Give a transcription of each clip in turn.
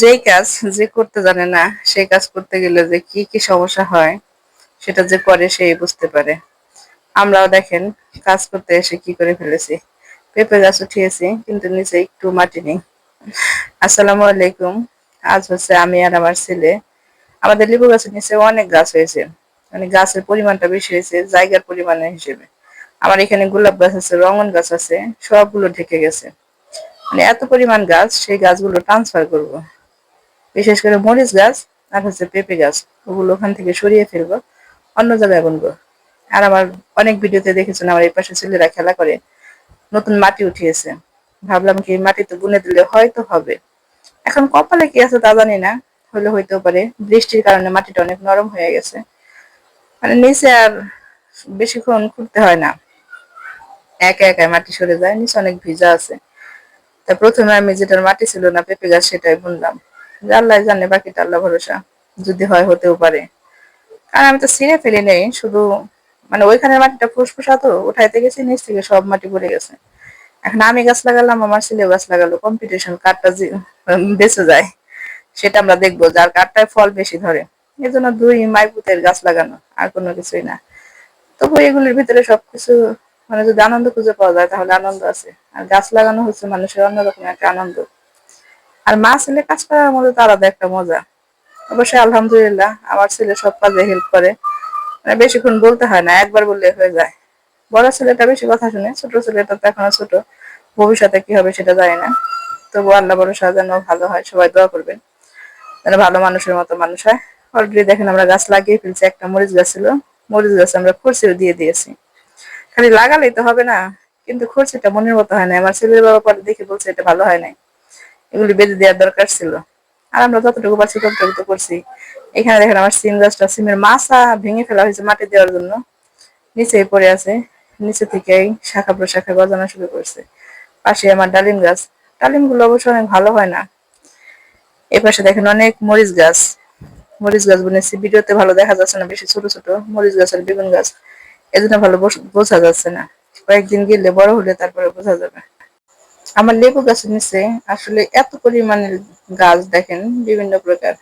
যেই কাজ যে করতে জানে না সেই কাজ করতে গেলে যে কি কি সমস্যা হয়, সেটা যে করে সেই বুঝতে পারে। আমরাও দেখেন কাজ করতে এসে কি করে ফেলেছি। পেঁপে গাছ উঠিয়েছি, কিন্তু নিচে একটু মাটি নেই। আসসালামু আলাইকুম। আজ হচ্ছে আমি আর আমার ছেলে। আমাদের লেবু গাছের নিচে অনেক গাছ হয়েছে। মানে গাছের পরিমাণটা বেশি হয়েছে, জায়গার পরিমাণের হিসেবে। আমার এখানে গোলাপ গাছ আছে, রঙন গাছ আছে, সবগুলো ঢেকে গেছে। মানে এত পরিমাণ গাছ, সেই গাছগুলো ট্রান্সফার করব। বিশেষ করে মরিচ গাছ আর হচ্ছে পেঁপে গাছ, ওগুলো ওখান থেকে সরিয়ে ফেলব, অন্য জায়গায় বুনবো। আর আমার অনেক ভিডিওতে দেখেছেন, আমার এই পাশে ছেলেরা খেলা করে, নতুন মাটি উঠিয়েছে। ভাবলাম কি মাটিতে বুনে দিলে হয়তো হবে। এখন কপালে কি আছে তা জানি না, হলে হইতেও পারে। বৃষ্টির কারণে মাটিটা অনেক নরম হয়ে গেছে। মানে নিচে আর বেশিক্ষণ খুঁড়তে হয় না। একা একা মাটি সরে যায়, নিচে অনেক ভিজা আছে। তা প্রথমে আমি যেটার মাটি ছিল না, পেঁপে গাছ সেটাই বুনলাম। আল্লাহ জানে, বাকিটা আল্লাহ ভরসা। যদি হয়, হতেও পারে। কারণ আমি তো ছিঁড়ে ফেলি নেই, শুধু মানে ওইখানের মাটিটা ফুসফুসা তো উঠাইতে গেছি, নিচ থেকে সব মাটি পড়ে গেছে। এখন আমি গাছ লাগালাম, আমার ছেলেও গাছ লাগালো। কম্পিটিশন কাঠটা বেঁচে যায়, সেটা আমরা দেখব যার কাঠটায় ফল বেশি ধরে। এই জন্য দুই মাইপুতের গাছ লাগানো, আর কোনো কিছুই না। তবু এগুলির ভিতরে সবকিছু মানে যদি আনন্দ খুঁজে পাওয়া যায়, তাহলে আনন্দ আছে। আর গাছ লাগানো হচ্ছে মানুষের অন্যরকম একটা আনন্দ। আর মা ছেলে কাজ করার মধ্যে তো আলাদা একটা মজা। অবশ্যই আলহামদুলিল্লাহ, আমার ছেলে সব কাজে হেল্প করে। মানে বেশিক্ষণ বলতে হয় না, একবার বললে হয়ে যায়। বড় ছেলেটা বেশি কথা শুনে, ছোট ছেলেটা তো এখনও ছোট। ভবিষ্যতে কি হবে সেটা জানি না। তবু আল্লাহ বড় যেন ভালো হয়, সবাই দোয়া করবেন। যেন ভালো মানুষের মতো মানুষ হয়। অলরেডি দেখেন আমরা গাছ লাগিয়ে ফেলছি, একটা মরিচ গাছ ছিল। মরিচ গাছ আমরা খুরশিও দিয়ে দিয়েছি। খালি লাগালেই তো হবে না। কিন্তু খরচটা মনের মতো হয় না আমার ছেলের বাবা পরে দেখে বলছে এটা ভালো হয় নাই। এগুলি বেঁধে দেওয়ার দরকার ছিল। আর আমরা যতটুকু পারছি ততটুকু তো করছি। এখানে দেখেন আমার সিম গাছটা, সিমের মাছা ভেঙে ফেলা হয়েছে মাটি দেওয়ার জন্য। নিচে পড়ে আছে। নিচে থেকেই শাখা প্রশাখা গজানো শুরু করছে। পাশে আমার ডালিম গাছ। ডালিমগুলো অবশ্য অনেক ভালো হয় না। এই পাশে দেখেন অনেক মরিচ গাছ। মরিচ গাছ বুনেছি। ভিডিওতে ভালো দেখা যাচ্ছে না। বেশি ছোট ছোট মরিচ গাছ আর বেগুন গাছ। এজন্য ভালো বোঝা যাচ্ছে না। কয়েকদিন গেলে বড় হলে তারপরে বোঝা যাবে। আমার লেবু গাছের নিচে আসলে এত পরিমাণের গাছ দেখেন, বিভিন্ন প্রকার।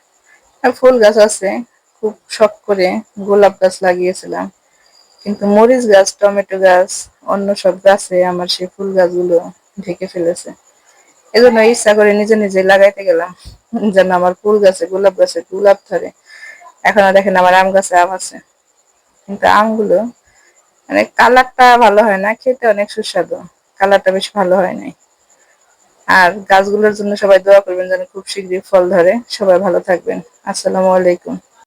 ফুল গাছ আছে, খুব শখ করে গোলাপ গাছ লাগিয়েছিলাম। কিন্তু মরিচ গাছ, টমেটো গাছ, অন্য সব গাছে আমার সেই ফুল গাছগুলো ঢেকে ফেলেছে। এজন্য ইচ্ছা করে নিজে নিজে লাগাইতে গেলাম, যেন আমার ফুল গাছে, গোলাপ গাছে গোলাপ ধরে। এখনও দেখেন আমার আম গাছে আম আছে। কিন্তু আমগুলো মানে কালারটা ভালো হয় না, খেতে অনেক সুস্বাদু। কালারটা বেশ ভালো হয় নাই। আর গাছগুলোর জন্য সবাই দোয়া করবেন যেন খুব শীঘ্রই ফল ধরে। সবাই ভালো থাকবেন। আসসালামু আলাইকুম।